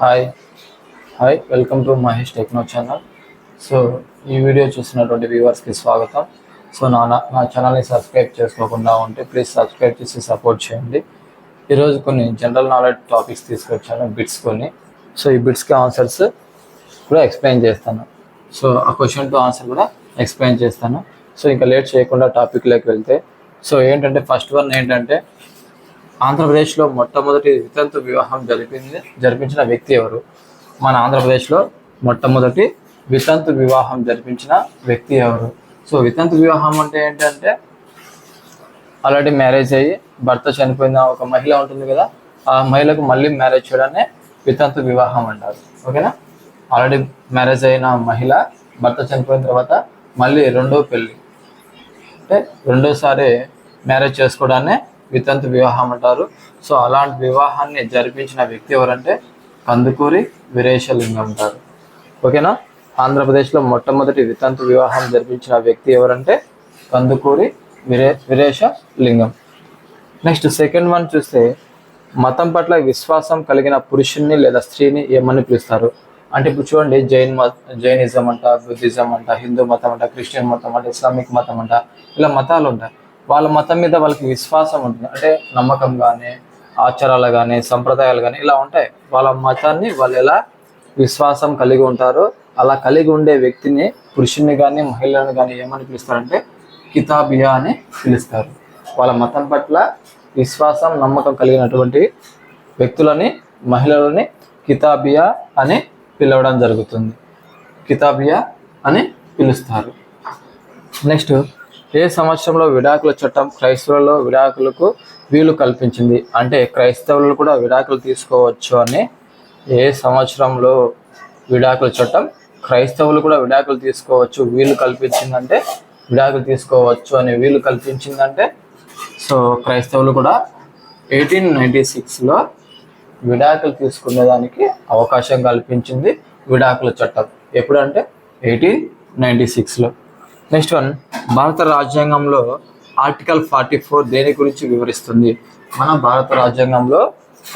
Hi hi welcome to Mahesh techno channel so ఈ video చూసినటువంటి వ్యూవర్స్కి స్వాగతం. సో నా నా- నా ఛానల్ని సబ్స్క్రైబ్ చేసుకోకుండా ఉంటే ప్లీజ్ సబ్స్క్రైబ్ చేసి సపోర్ట్ చేయండి. ఈరోజు కొన్ని జనరల్ నాలెడ్జ్ టాపిక్స్ తీసుకొచ్చాను బిట్స్ కొన్ని. సో ఈ బిట్స్కి ఆన్సర్స్ కూడా ఎక్స్ప్లెయిన్ చేస్తాను. సో ఆ క్వశ్చన్ టు ఆన్సర్ కూడా ఎక్స్ప్లెయిన్ చేస్తాను. సో ఇంకా లేట్ చేయకుండా టాపిక్లోకి వెళ్తే సో ఏంటంటే ఫస్ట్ వన్ ఏంటంటే ఆంధ్రప్రదేశ్లో మొట్టమొదటి వితంతు వివాహం జరిపింది జరిపించిన వ్యక్తి ఎవరు? మన ఆంధ్రప్రదేశ్లో మొట్టమొదటి వితంతు వివాహం జరిపించిన వ్యక్తి ఎవరు? సో వితంతు వివాహం అంటే ఏంటంటే ఆల్రెడీ మ్యారేజ్ అయ్యి భర్త చనిపోయిన ఒక మహిళ ఉంటుంది కదా ఆ మహిళకు మళ్ళీ మ్యారేజ్ చేయడాన్ని వితంతు వివాహం అంటారు. ఓకేనా? ఆల్రెడీ మ్యారేజ్ అయిన మహిళ భర్త చనిపోయిన తర్వాత మళ్ళీ రెండో పెళ్ళి అంటే రెండోసారి మ్యారేజ్ చేసుకోవడాన్ని వితంతు వివాహం అంటారు. సో అలాంటి వివాహాన్ని జరిపించిన వ్యక్తి ఎవరంటే కందుకూరి వీరేశలింగం అంటారు. ఓకేనా? ఆంధ్రప్రదేశ్లో మొట్టమొదటి వితంతు వివాహం జరిపించిన వ్యక్తి ఎవరంటే కందుకూరి విరే Veeresalingam next second one చూస్తే మతం పట్ల విశ్వాసం కలిగిన పురుషుణ్ణి లేదా స్త్రీని ఏమని పిలుస్తారు? అంటే ఇప్పుడు చూడండి జైన్ మత జైనిజం అంట బుద్ధిజం అంట హిందూ మతం అంట క్రిస్టియన్ మతం అంట ఇస్లామిక్ మతం అంట ఇలా మతాలు ఉంటాయి. వాళ్ళ మతం మీద వాళ్ళకి విశ్వాసం ఉంటుంది. అంటే నమ్మకం కానీ ఆచారాలు కానీ సంప్రదాయాలు కానీ ఇలా ఉంటాయి. వాళ్ళ మతాన్ని వాళ్ళు ఎలా విశ్వాసం కలిగి ఉంటారో అలా కలిగి ఉండే వ్యక్తిని పురుషుని కానీ మహిళలను కానీ ఏమని పిలుస్తారంటే కితాబియా అని పిలుస్తారు. వాళ్ళ మతం పట్ల విశ్వాసం నమ్మకం కలిగినటువంటి వ్యక్తులని మహిళలని కితాబియా అని పిలవడం జరుగుతుంది. కితాబియా అని పిలుస్తారు. నెక్స్ట్ ఏ సంవత్సరంలో విడాకుల చట్టం క్రైస్తవులలో విడాకులకు వీలు కల్పించింది? అంటే క్రైస్తవులు కూడా విడాకులు తీసుకోవచ్చు అని ఏ సంవత్సరంలో విడాకుల చట్టం క్రైస్తవులు కూడా విడాకులు తీసుకోవచ్చు వీలు కల్పించిందంటే విడాకులు తీసుకోవచ్చు అని వీలు కల్పించిందంటే? సో క్రైస్తవులు కూడా ఎయిటీన్ నైంటీ సిక్స్లో విడాకులు తీసుకునేదానికి అవకాశం కల్పించింది విడాకుల చట్టం. ఎప్పుడంటే? ఎయిటీన్ నైంటీ సిక్స్లో. నెక్స్ట్ వన్ భారత రాజ్యాంగంలో ఆర్టికల్ ఫార్టీ ఫోర్ దేని గురించి వివరిస్తుంది? మన భారత రాజ్యాంగంలో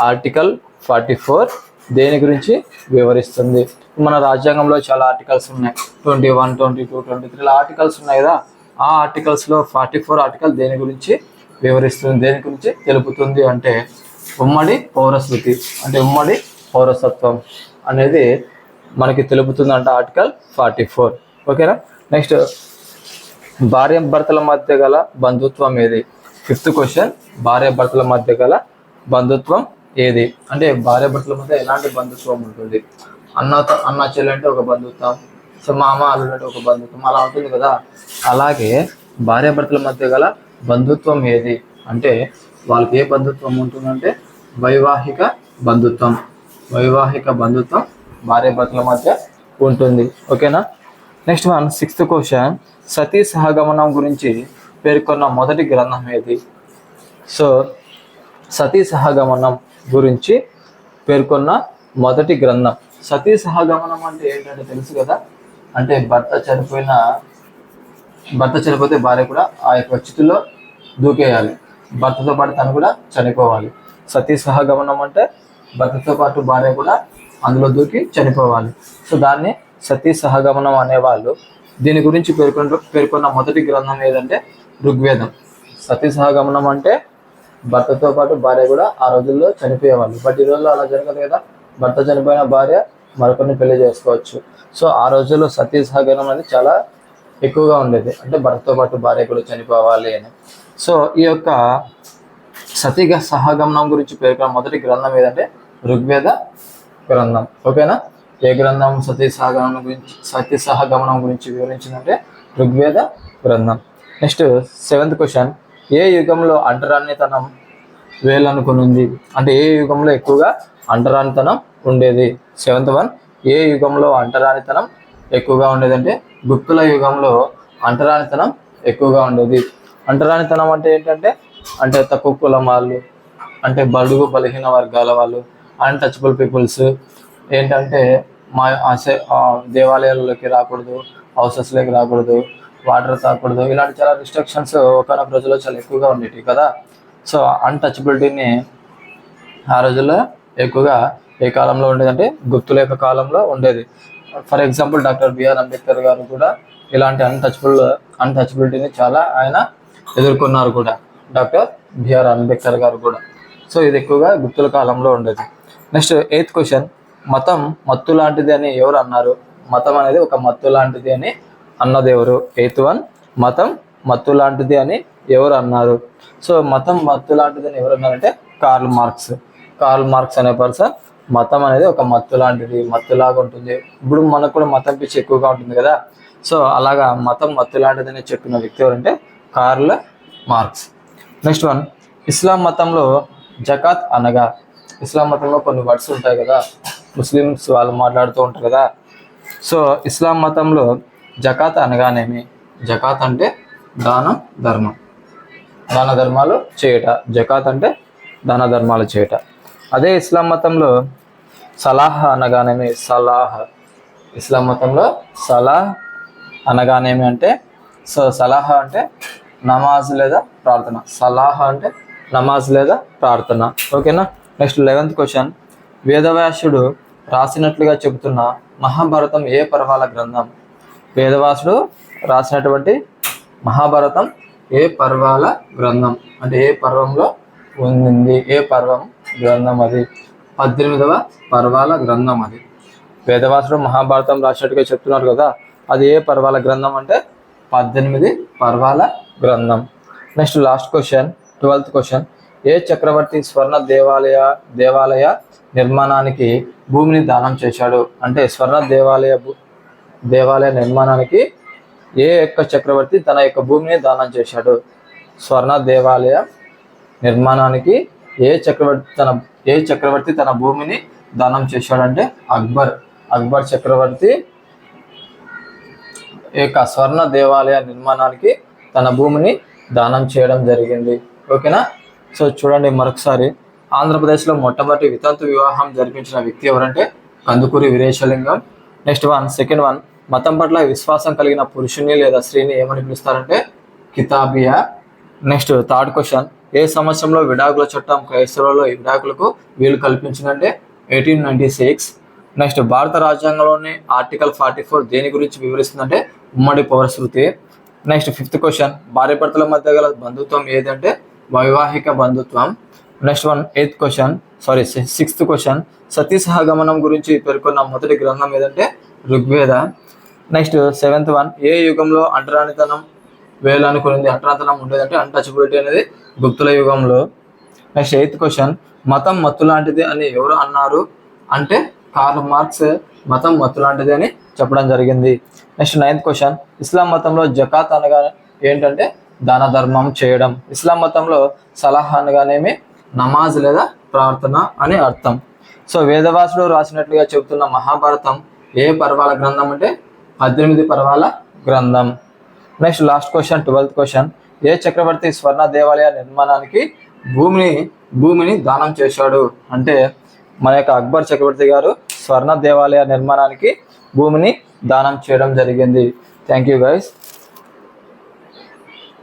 ఆర్టికల్ ఫార్టీ ఫోర్ దేని గురించి వివరిస్తుంది? మన రాజ్యాంగంలో చాలా ఆర్టికల్స్ ఉన్నాయి. Twenty one twenty two twenty three articles ఉన్నాయి కదా. ఆ ఆర్టికల్స్లో ఫార్టీ ఫోర్ ఆర్టికల్ దేని గురించి వివరిస్తుంది? దేని గురించి తెలుపుతుంది అంటే ఉమ్మడి పౌరస్మృతి అంటే ఉమ్మడి పౌరసత్వం అనేది మనకి తెలుపుతుంది అంటే ఆర్టికల్ ఫార్టీ ఫోర్ ఓకేనా నెక్స్ట్ భార్య భర్తల మధ్య గల బంధుత్వం ఏది? ఫిఫ్త్ క్వశ్చన్ భార్య భర్తల మధ్య గల బంధుత్వం ఏది? అంటే భార్య భర్తల మధ్య ఎలాంటి బంధుత్వం ఉంటుంది? అన్నతో అన్న చెల్లి అంటే ఒక బంధుత్వం. సో మామ అల్లుడు అంటే ఒక బంధుత్వం. అలా ఉంటుంది కదా? అలాగే భార్య భర్తల మధ్య గల బంధుత్వం ఏది? అంటే వాళ్ళకి ఏ బంధుత్వం ఉంటుందంటే వైవాహిక బంధుత్వం. వైవాహిక బంధుత్వం భార్య భర్తల మధ్య ఉంటుంది. ఓకేనా నెక్స్ట్ వన్ సిక్స్త్ క్వశ్చన్ సతీ సహగమనం గురించి పేర్కొన్న మొదటి గ్రంథం ఏది? సో సతీ సహగమనం గురించి పేర్కొన్న మొదటి గ్రంథం. సతీ సహగమనం అంటే ఏంటంటే తెలుసు కదా? అంటే భర్త చనిపోయిన భర్త చనిపోతే భార్య కూడా ఆ యొక్క చితిలో దూకేయాలి. భర్తతో పాటు తను కూడా చనిపోవాలి. సతీ సహగమనం అంటే భర్తతో పాటు భార్య కూడా అందులో దూకి చనిపోవాలి. సో దాన్ని సతీ సహగమనం అనేవాళ్ళు దీని గురించి పేర్కొన్న పేర్కొన్న మొదటి గ్రంథం ఏదంటే ఋగ్వేదం. సతీ సహగమనం అంటే భర్తతో పాటు భార్య కూడా ఆ రోజుల్లో చనిపోయేవాళ్ళు. బట్ ఈ రోజుల్లో అలా జరగదు కదా. భర్త చనిపోయిన భార్య మరొకరిని పెళ్ళి చేసుకోవచ్చు. సో ఆ రోజుల్లో సతీ సహగమనం అనేది చాలా ఎక్కువగా ఉండేది. అంటే భర్తతో పాటు భార్య కూడా చనిపోవాలి అని. సో ఈ యొక్క సతీగ సహగమనం గురించి పేర్కొన్న మొదటి గ్రంథం ఏదంటే ఋగ్వేద గ్రంథం. ఓకేనా? ఏ గ్రంథం సతీ సహగమనం గురించి సతీ సహగమనం గురించి వివరించిందంటే ఋగ్వేద గ్రంథం. నెక్స్ట్ సెవెంత్ క్వశ్చన్ ఏ యుగంలో అంటరానితనం వేలనుకునింది? అంటే ఏ యుగంలో ఎక్కువగా అంటరానితనం ఉండేది? సెవెంత్ వన్ ఏ యుగంలో అంటరానితనం ఎక్కువగా ఉండేది అంటే గుప్తుల యుగంలో అంటరానితనం ఎక్కువగా ఉండేది. అంటరానితనం అంటే ఏంటంటే అంటే తక్కువ కులం వాళ్ళు అంటే బడుగు బలహీన వర్గాల వాళ్ళు అన్టచబుల్ పీపుల్స్ ఏంటంటే మా ఆశ- దేవాలయాలలోకి రాకూడదు హౌసెస్లోకి రాకూడదు వాటర్ తాకూడదు ఇలాంటి చాలా రిస్ట్రిక్షన్స్ ఒకనొక రోజుల్లో చాలా ఎక్కువగా ఉండేవి కదా. సో అన్టచబిలిటీని ఆ రోజుల్లో ఎక్కువగా ఏ కాలంలో ఉండేది అంటే గుప్తుల యొక్క కాలంలో ఉండేది. For example doctor BR Ambedkar garu కూడా ఇలాంటి అన్టచబుల్ అన్టచబిలిటీని చాలా ఆయన ఎదుర్కొన్నారు కూడా. డాక్టర్ బిఆర్ అంబేద్కర్ గారు కూడా. సో ఇది ఎక్కువగా గుప్తుల కాలంలో ఉండేది. Next eighth question. మతం మత్తు లాంటిది అని ఎవరు అన్నారు? మతం అనేది ఒక మత్తు లాంటిది అని అన్నది ఎవరు ఎయిత్ వన్ మతం మత్తు లాంటిది అని ఎవరు అన్నారు? సో మతం మత్తు లాంటిది అని ఎవరు అన్నారంటే కార్ల్ మార్క్స్. కార్ల్ మార్క్స్ అనే పర్సన్ మతం అనేది ఒక మత్తు లాంటిది మత్తులాగా ఉంటుంది. ఇప్పుడు మనకు కూడా మతం పిచ్చి ఎక్కువగా ఉంటుంది కదా. సో అలాగా మతం మత్తు లాంటిది అని చెప్పిన వ్యక్తి ఎవరంటే కార్ల్ మార్క్స్. Next one. ఇస్లాం మతంలో జకాత్ అనగా ఇస్లాం మతంలో కొన్ని వర్డ్స్ ఉంటాయి కదా. ముస్లిమ్స్ వాళ్ళు మాట్లాడుతూ ఉంటారు కదా. సో ఇస్లాం మతంలో జకాత్ అనగానేమి? జకాత్ అంటే దాన ధర్మం. దాన ధర్మాలు చేయట. జకాత్ అంటే దాన ధర్మాలు చేయట. అదే ఇస్లాం మతంలో సలాహ్ అనగానేమి? సలాహ్. ఇస్లాం మతంలో సలాహ్ అనగానేమి అంటే సో సలాహ అంటే నమాజ్ లేదా ప్రార్థన. సలాహ అంటే నమాజ్ లేదా ప్రార్థన. ఓకేనా? Next eleventh question. వేదవ్యాసుడు రాసినట్లుగా చెబుతున్న మహాభారతం ఏ పర్వాల గ్రంథం? వేదవాసుడు రాసినటువంటి మహాభారతం ఏ పర్వాల గ్రంథం? అంటే ఏ పర్వంలో ఉంది ఏ పర్వం గ్రంథం అది? పద్దెనిమిదవ పర్వాల గ్రంథం అది. వేదవాసుడు మహాభారతం రాసినట్టుగా చెప్తున్నారు కదా అది ఏ పర్వాల గ్రంథం అంటే పద్దెనిమిది పర్వాల గ్రంథం. Next last question twelfth question ఏ చక్రవర్తి స్వర్ణ దేవాలయ దేవాలయ నిర్మాణానికి భూమిని దానం చేశాడు? అంటే స్వర్ణ దేవాలయ భూ- దేవాలయ నిర్మాణానికి ఏ యొక్క చక్రవర్తి తన యొక్క భూమిని దానం చేశాడు? స్వర్ణ దేవాలయ నిర్మాణానికి ఏ చక్రవర్తి తన ఏ చక్రవర్తి తన భూమిని దానం చేశాడంటే అక్బర్. అక్బర్ చక్రవర్తి యొక్క స్వర్ణ దేవాలయ నిర్మాణానికి తన భూమిని దానం చేయడం జరిగింది. ఓకేనా? సో చూడండి మరొకసారి. ఆంధ్రప్రదేశ్లో మొట్టమొదటి వితంతు వివాహం జరిపించిన వ్యక్తి ఎవరంటే Kandukuri Veeresalingam. Next one second one మతం పట్ల విశ్వాసం కలిగిన పురుషుని లేదా స్త్రీని ఏమని పిలుస్తారంటే కితాబియా. నెక్స్ట్ థర్డ్ క్వశ్చన్ ఏ సంవత్సరంలో విడాకుల చట్టం క్రైస్తవులలో విడాకులకు వీలు కల్పించిందంటే ఎయిటీన్ నైన్టీ సిక్స్ నెక్స్ట్ భారత రాజ్యాంగంలోని ఆర్టికల్ ఫార్టీ ఫోర్ దేని గురించి వివరిస్తుందంటే ఉమ్మడి పౌరశృతి నెక్స్ట్ ఫిఫ్త్ క్వశ్చన్ భార్యభర్తల మధ్య గల బంధుత్వం ఏదంటే వైవాహిక బంధుత్వం. Next one eighth question sorry sixth question సతీ సహగమనం గురించి పేర్కొన్న మొదటి గ్రంథం ఏదంటే ఋగ్వేద. నెక్స్ట్ సెవెంత్ వన్ ఏ యుగంలో అంటరానితనం వేయాలనుకునేది అంటరానితనం ఉండేదంటే అన్టచబిలిటీ అనేది గుప్తుల యుగంలో. నెక్స్ట్ ఎయిత్ క్వశ్చన్ మతం మత్తు లాంటిది అని ఎవరు అన్నారు? అంటే కార్ల్ మార్క్స్ మతం మత్తు లాంటిది అని చెప్పడం జరిగింది. నెక్స్ట్ నైన్త్ క్వశ్చన్ ఇస్లాం మతంలో జకాత్ అనగా ఏంటంటే దాన ధర్మం చేయడం. ఇస్లాం మతంలో సలహా అనగానేమి? నమాజ్ లేదా ప్రార్థన అని అర్థం. సో వేదవాసుడు రాసినట్లుగా చెబుతున్న మహాభారతం ఏ పర్వాల గ్రంథం అంటే? పద్దెనిమిది పర్వాల గ్రంథం. Next last question twelfth question. ఏ చక్రవర్తి స్వర్ణ దేవాలయ నిర్మాణానికి భూమిని భూమిని దానం చేశాడు? అంటే మన యొక్క అక్బర్ చక్రవర్తి గారు స్వర్ణ దేవాలయ నిర్మాణానికి భూమిని దానం చేయడం జరిగింది. Thank you guys